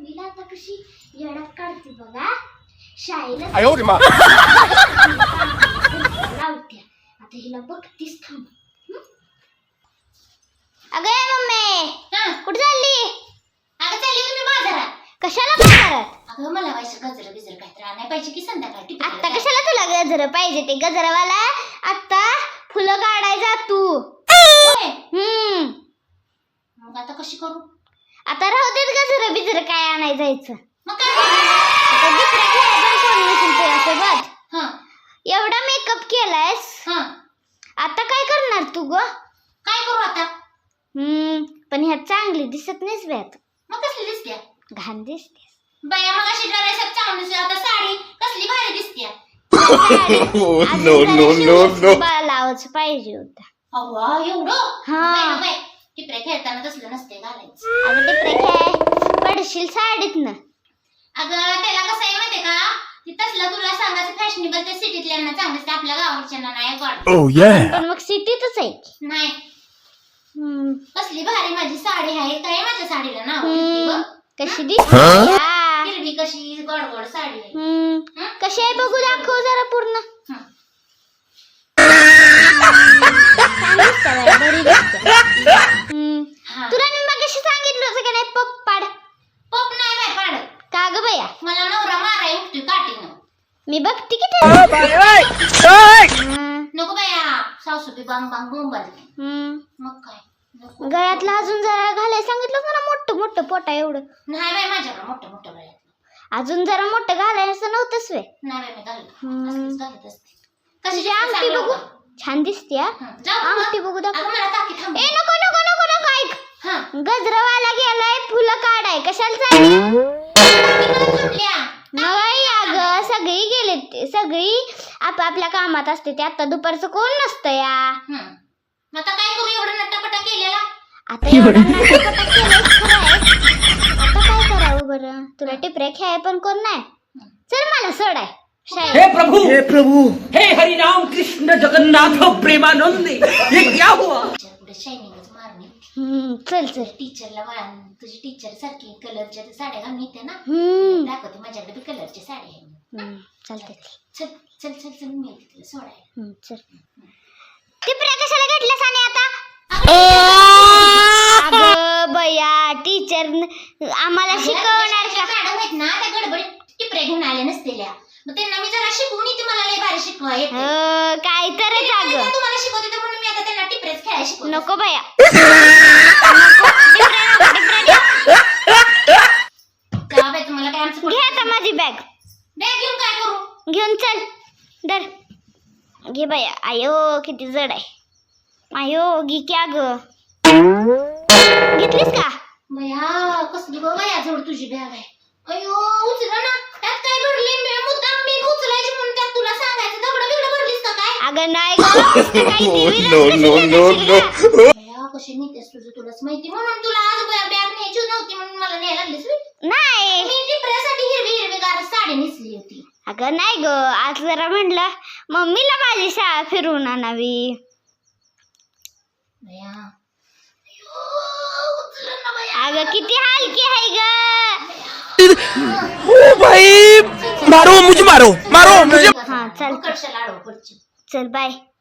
मम्मीला आता कशी येडत काढते बघा. शाळेला मम्मी. कुठे चालली? मला वायचं कशाला तुला गजर पाहिजे? ते गजरवाला आता फुलं काढायचा तू. हम्म. आता कशी करू? आता गजर बिजर काय आणाय जायचं? मग काय करू? आता दुसऱ्या खेळायला कोण नसेल तुझ्यासोबत हा. एवढा मेकअप केलायस? हा. आता काय करणार तू ग? काय करू आता? हम्म पण ह्यात चांगली दिसत नाहीस व्यात मग कसली दिसते घाण दिसते बाया मग अशी ड्रेसात चांगली दिसते आता साडी कसली भारी दिसते no no no no! लावच पाहिजे होता. अव्वा एवढं? हा. ना टिपऱ्या खेळताना तसलं नसते घालायचं. अगं ते काय पडशील साडीत ना अगं त्याला कसं आहे माहितीये का ती तसलं तुला सांगायचं फॅशनेबल ते सिटीतल्यांना चांगलं दिसते आपल्या गावाच्या नाही गोड Oh yeah! पण मग सिटीतच आहे की. नाही हम्म. कसली भारी माझी साडी आहे काय माझ्या साडीला नाव हम्म. ठेवती कशी दिसते हा? या. हिरवी कशी गोड गोड साडी आहे हम्म. कशी आहे बघू दाखव जरा पूर्ण हं. छान दिसते बाई, बरी दिसते. हम्म. हा. तुला मी मग सांगितलं होतं का नाही पप पाड पप नाही बाय पाडत का ग बया मला नवरा माराय उठतोय काठीनं. मी बघते की ते. नको बाया सासूबी बांग बांग बोंबाली. मग काय? नको. गळ्यातलं अजून जरा घालायला सांगितलं मला मोठं मोठं पोटा एवढं. नाही माझ्याकडे मोठं मोठं बाया अजून जरा मोठं घालायचं नव्हतंच वे. नाही मी घालत हम्म. असलीच घालत असते. कशी तुझी अंगठी बघू. छान दिसते हा. अंगठी? बघू दाखव. अगं मला टाकी थांब. ए नको नको नको नको ऐक. हा. गजरवाला गेलाय फुलं काढाय. कशाला चालली? नाही अगं सगळी गेले ते सगळी आपापल्या कामात असते ते. आता दुपारचं कोण नसतं या. हं. आता काय करू? एवढं नट्टापटा केलेला? आता एवढा नाटकपटा केलंय खरं आहे. आता काय करावं बरं? तुला टिपऱ्या खेळाय पण कोण नाही. चल मला सोडाय शाळेत. हे प्रभु! हे प्रभु! हे हरि राम कृष्ण जगन्नाथ प्रेमानंद. ये क्या हुआ टीचर पुढे मारणे. हम्म, चल चल. टीचरला वळण तुझी टीचर सारखी कलरच्या त्या साड्या घालून येते ना? हम्म. दाखवते माझ्याकडे बी कलरची साडी आहे हम्म, चालतंय चल चल. चल चल मी येते तुला सोडायला. हम्म, चल. टिपऱ्या कशाला घेतल्यास आणि आता? अगं बया टीचर आम्हाला शिकवणार का? मॅडम आहेत ना त्या गडबडीत टिपऱ्या घेऊन आल्या नसतेल्या मग त्यांना मी जरा शिकवून येते मला लय भारी शिकवा येते. अगं. तुम्हाला शिकवते म्हणून मी आता त्यांना टिपऱ्याच खेळायला शिकवते नको बया तुम्हाला काय आमचं घे आता माझी बॅग बॅग घेऊन काय करू घेऊन चल दर घे बाया आयो किती जड आहे आयो घे क्या ग घेतलीस का बया कसली गो बया जवळ तुझी बॅग आहे अयो उचला ना त्यात काय भरली मी मुद्दाम मी उचलायची म्हणून त्यात तुला सांगायचं दगड बिगड भरलीस का काय अगं नाही no कशी no no no! का? बया कशी नेतेस तुझं तुलाच माहिती म्हणून तुला आज बॅग न्यायची नव्हती म्हणून मला न्यायला लागलीस होय. नाही मी टिपऱ्यासाठी हिरवी हिरवी गार साडी नेसली होती अगं नाही ग आज जरा म्हटलं मम्मीला माझी शाळा फिरवून आणावी बया अयो, उचलं ना बया. अगं किती हलकी आहे ग ओ भाई मारो मुझे मारो मारो मुझे हा चल पडची चल बाय